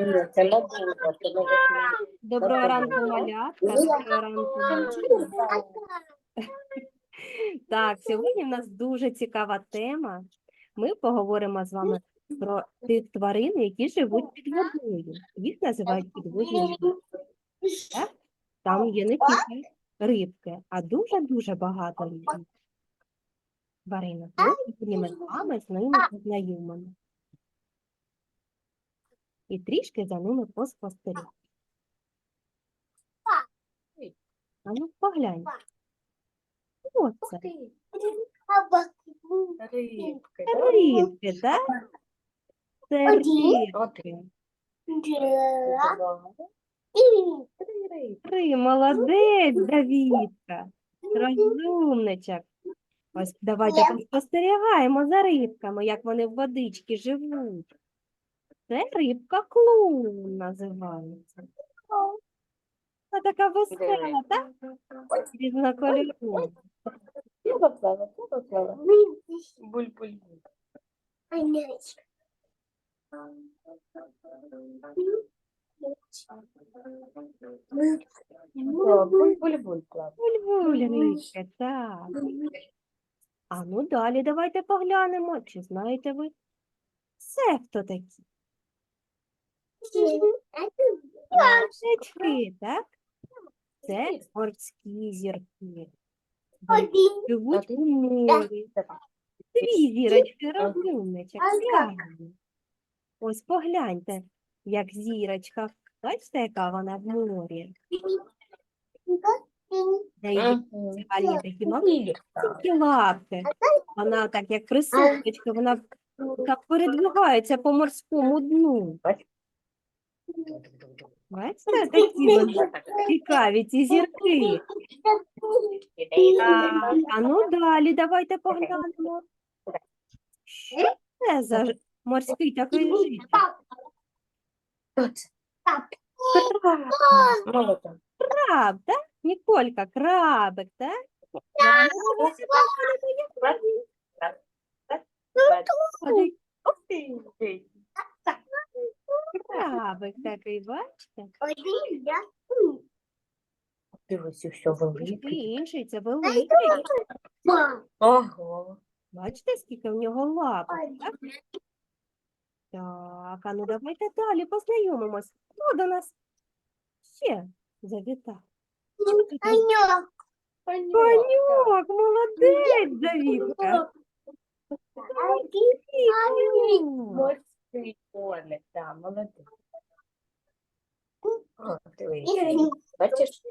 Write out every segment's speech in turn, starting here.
Ні, це мобілька, це не Доброго Доброго ранку, малятка. Доброго ранку. Так, сьогодні в нас дуже цікава тема. Ми поговоримо з вами про тих тварин, які живуть під водою. Їх називають підводні. Так? Там є не тільки рибки, а дуже-дуже багато різних тваринок. Ми сьогодні з вами з ними познайомимо. І трішки за ними поспостерігаємо. А ну поглянь. Що це? Рибки. Це рибки, так? Це Один. рибки. Два. Три рибки. Три, молодець, Давідка. Розумничок. Ось давайте поспостерігаємо за рибками, як вони в водичці живуть. Це рибка клоун називається. Вона така весела, так? Різнокольорова. Буль-буль-буль. О, Буль-буль-буль плава. Бульбуль рибка, так. А ну далі давайте поглянемо, чи знаєте ви це хто такі? Пташечки, так? Це морські зірки. Вони Живуть у морі. Дві зірочки розумничок. Ось погляньте, як зірочка. Бачите, яка вона в морі? Спеціальні такі маленькі лапки. Вона так, як присуточка, вона так передвигається по морському дну. Бачите, такі вони цікаві ці зірки. Так, а ну далі давайте поглянемо. Що це за ж- морський такий житель? Хто це? Краб, Молодо. краб, так? Ніколька, крабик, так? А Крабик такий, бачите? Дивись, що Трошки великий. інший, це великий. Ого. Бачите, скільки в нього лапок, так? А ну давайте далі познайомимось. Хто до нас ще завітав? Панюк, молодець, Давідка. Морський коник, так, молодець. Бачиш,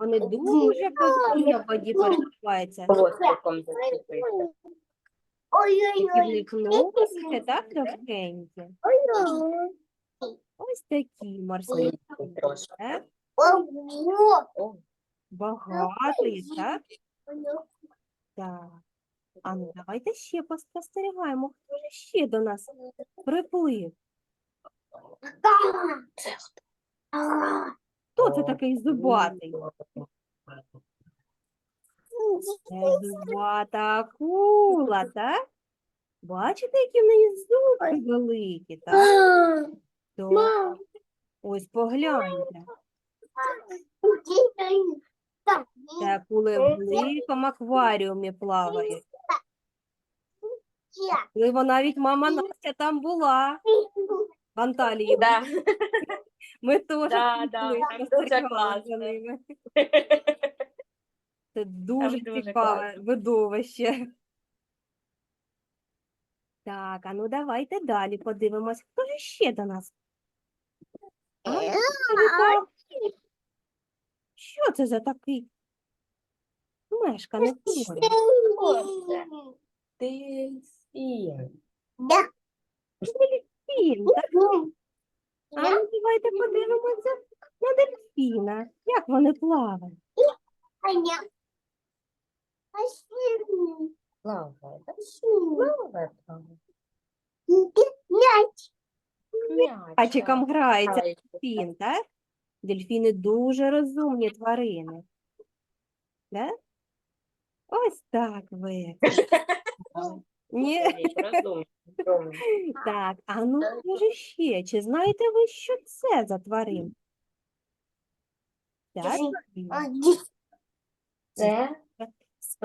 Вони дуже повільно в воді пересуваються. хвостиком носики, так, довгенькі. Ось такі морські. Трошки. Так? О, Багатий, так? Так. А ну давайте ще поспостерігаємо, хто ж ще до нас приплив. Хто це такий зубатий? Це зубата акула, так? Бачите, які в неї зубки великі, так? Так. Ось погляньте. Це акули в великому акваріумі плавають. Можливо, навіть мама Настя там була. В Анталії. Да. Ми теж Да, да, там дуже за класно. ними. Це дуже дуже цікаве видовище. Так, а ну давайте далі подивимось, хто ж ще до нас? А. Що це за такий мешканець моря? Дельфін. Дельфін, так? А ну давайте подивимося на дельфіна. Як вони плавають? Плаває, да? Плаває, плаває. М'ячиком грається грається. дельфін, так? Дельфіни дуже розумні тварини. Да? Ось так ви. Ні, Розумно. Так, а ну може ще, чи знаєте ви, що це за тварина? Ця Це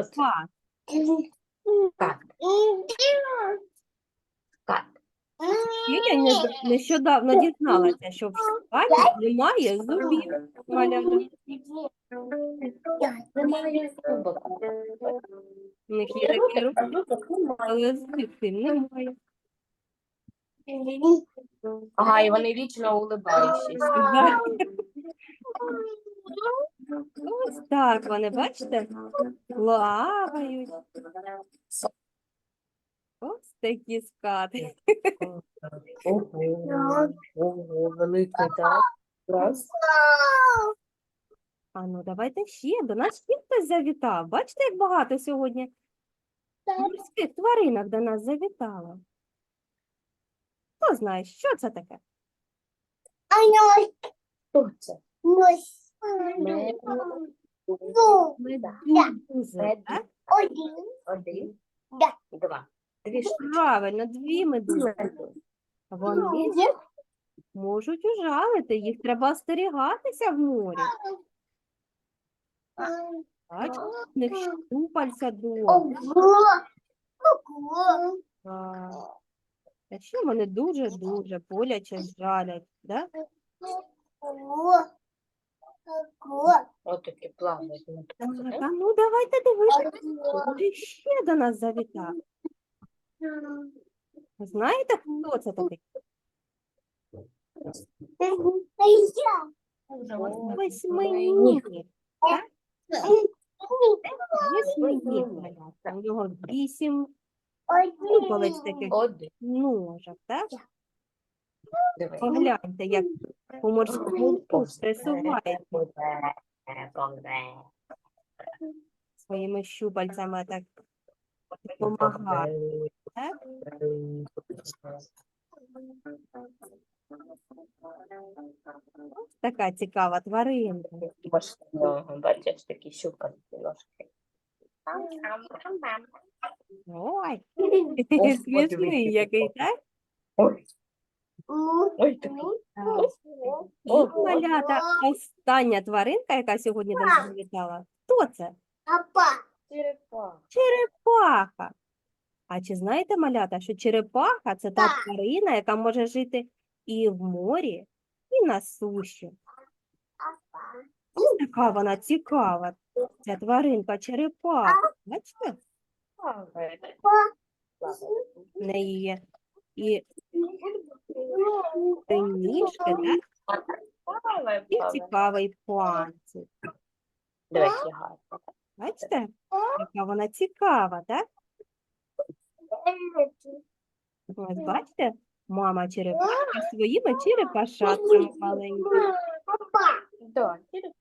скат. кат. Кат. І Я не- нещодавно дізналася, що в скаті немає зубів. Малята. Немає зубок. У них є такі руки, але зубів немає. Ага, і вони вічно улибаючись. Ось так вони, бачите, плавають. Ось такі скати. Ого, ого, великий, так? Раз. А ну давайте ще. До нас ще хтось завітав. Бачите, як багато сьогодні морських тваринок до нас завітало. Хто знає, що це таке? Хто це? Медузи. Медузи, так? Один. Да. Два. Дві штуки. Правильно, дві медузи. Вони можуть ужалити, їх треба остерігатися в морі. Бачите, в них щупальця довгі. Так. Ще вони дуже-дуже боляче жалять. Да? От такі плавають. Так, так? ну давайте дивитися, хто ще до нас завітав. Знаєте, хто це такий? Восьминіг. Восьминіг. У нього вісім щупалець таких Один. ножок, так? Диви. Погляньте, як по морському Повзе, повзе. своїми щупальцями так допомагає. Так? Така цікава тваринка. Можливо, бачиш такі щупальці ножки. Ой, смішний який, так? Ой, ой, такий. І малята, остання тваринка, яка сьогодні до нас завітала. Хто це? Черепах. Черепаха. А чи знаєте, малята, що черепаха це та тварина, яка може жити і в морі, і на суші. Ось Така вона цікава, ця тваринка черепаха. Бачите. В неї є і ніжки, так? І цікавий гарні. Бачите, яка вона цікава, так? Ось бачите, мама черепаха своїми черепашатками маленькими.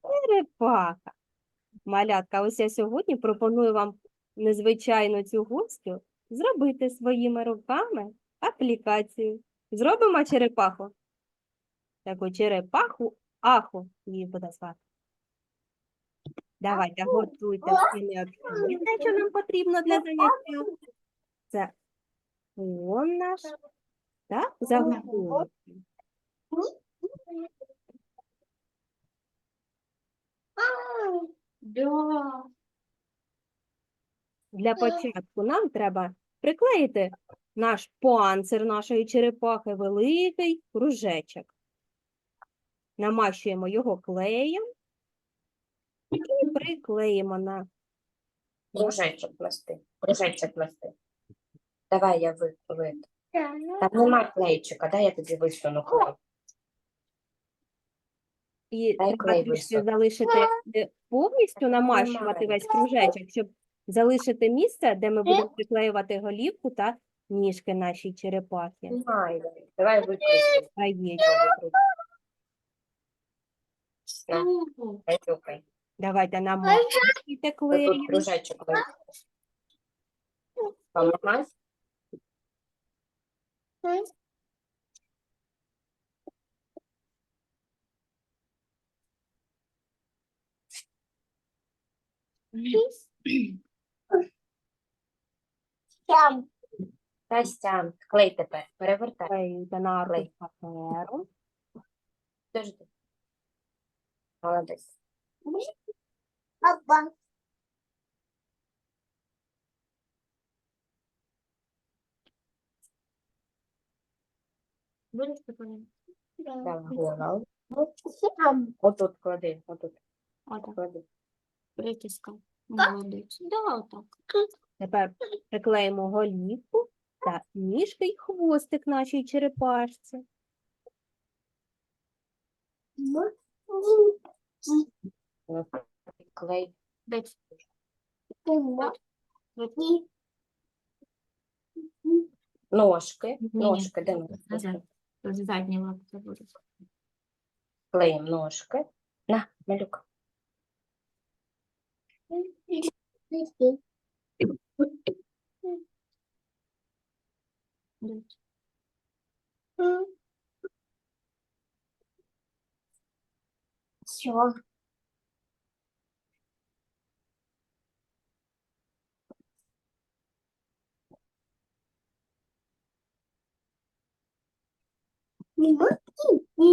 Черепаха. Малятка, ось я сьогодні пропоную вам незвичайну цю гостю зробити своїми руками аплікацію. Зробимо черепаху. Таку черепаху, аху її буде звати. Давайте готуйте всі необхідне, що нам потрібно для заняття. Це фон наш, так, заготовки. Да. Для початку нам треба приклеїти наш панцир нашої черепахи, великий кружечок. Намащуємо його клеєм і приклеїмо на Кружечок плести. Кружечок плести. Давай я ви, ви. Там нема клейчика, дай я тобі висуну клей. і треба трішки залишити повністю намащувати весь кружечок, щоб залишити місце, де ми будемо приклеювати голівку та ніжки нашій черепахи. Давай викрути. Краєчок. На, дай. Давайте Ось Тут кружечок вийде. Помагай. Там. Тася, клей тепер, перевертай. Клеїте на Клей. паперу. Подожди. Молодець. Папа. Будеш такою? Давай, голову. Отут клади, отут Отак, клади. притискай. Молодець. Да, отак. Тепер приклеїмо голівку та ніжки й хвостик нашій черепашці. Клей. Ножки, ножки, де ножки? Назад. З задньої лапки буде. Клеїм ножки. На, малюк. Все.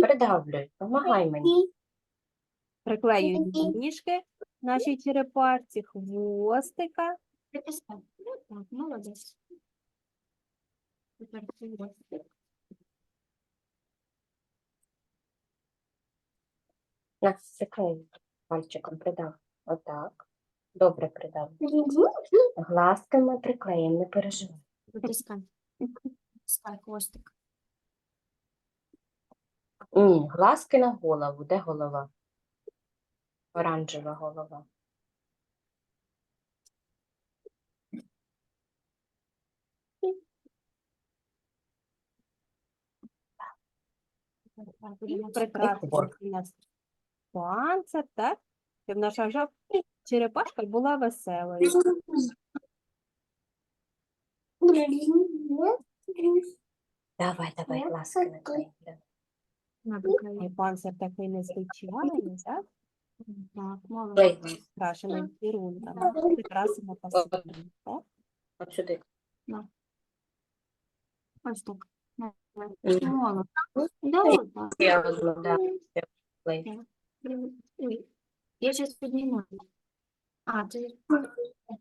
Придавлюй, помагай мені. Приклеюємо Мгм. ніжки нашій черепашці, хвостика. Притискай. Так, молодець. Тепер хвостик. На, приклеїй пальчиком, придав. Отак. Добре придав. Глазками приклеїмо, не переживай. Притискай. Притискай хвостик. Ні, глазки на голову. Де голова? Оранжева голова. Так, будемо Прекрасно хвостик. у нас панцир, так? Щоб наша жаб... черепашка була веселою. Давай, давай, наклеїмо. І панцир такий незвичайний, так? Так, молодець. Клей Крашений візерунками. Прикрасимо так? сюди. Ось так. Молодець. Да, так. Одну, да, я сейчас підніму. А, ти...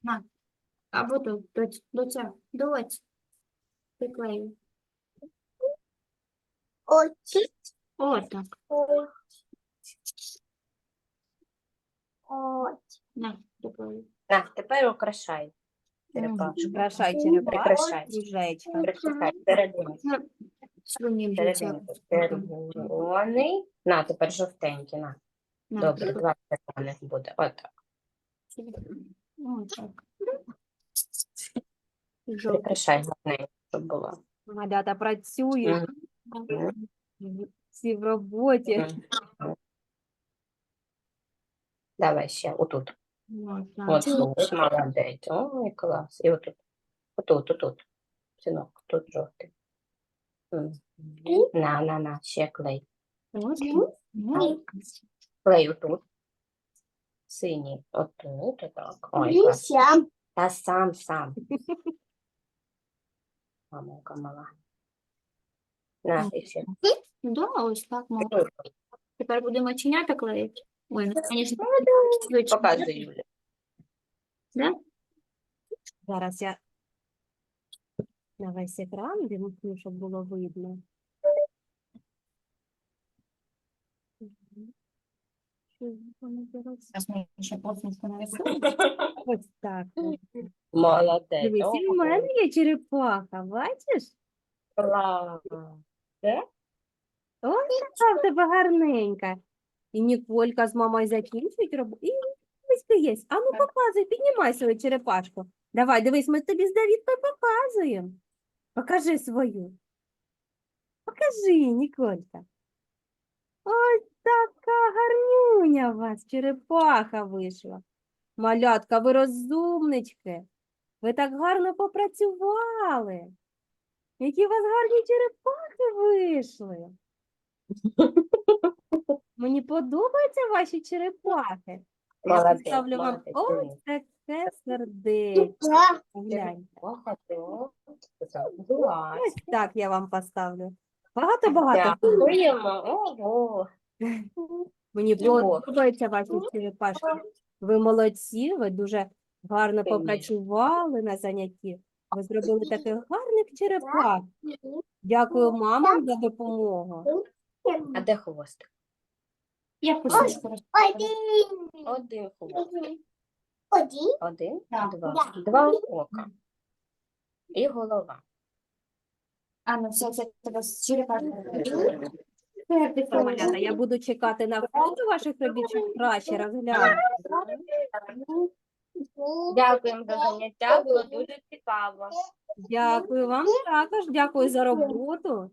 На. Або тут, доць, доця, доць. Приклею. Очень. О, так. Очень. На, приклею. На, тепер украшай. Черепашку. Прикрашай черепашку Прикрашай. Прикрашай. Серединку. Червоний. На, тепер жовтенький, на. На, Добре, два червоних буде. Отак. О, так. Жовтий. Прикрашай гарненько, щоб було. Малята в- всі в роботі. Давай ще, отут. От тут, молодець. Ой, клас. І отут. Отут, отут. Синок, тут жовтий. На, на, на, ще клей. Клей отут. Синій. Отут, отак. Ой, клас. Сам. Та сам, сам. Мамонька мала. На, і ще. Да, ось так, молодець. Тепер будемо чинята клеїти. Ой, ну, звісно, Показуй, Юля. Зараз я на весь екран вімкну, щоб було видно. Ще посмішку Ось так. Молодець. Дивись, і в мене є черепаха, бачиш? Клас. Ось така в тебе гарненька. І Ніколька з мамою закінчують роботу. І ось є. А ну показуй, піднімай свою черепашку. Давай, дивись, ми тобі з Давідкою показуємо. Покажи свою. Покажи, Ніколька. Ось така гарнюня у вас, черепаха вийшла. Малятка, ви розумнички. Ви так гарно попрацювали. Які у вас гарні черепахи вийшли. Мені подобаються ваші черепахи. Я Молодець, вам ось. Таке сердечко. Да. Ось так я вам поставлю. Багато-багато. Дякуємо. Ого. Мені Любов. подобаються ваші черепашки. Ви молодці, ви дуже гарно попрацювали на занятті. Ви зробили таких гарних черепах. Дякую мамам за допомогу. А де хвостик? Я кусочку Один. Один хвостик. Один. Один, два. Два ока. І голова. А, ну все, це тебе черепашки. Малята, я буду чекати на фото ваших робіт, краще розглянути. Дякуємо за заняття, було дуже цікаво. Дякую вам також, дякую за роботу.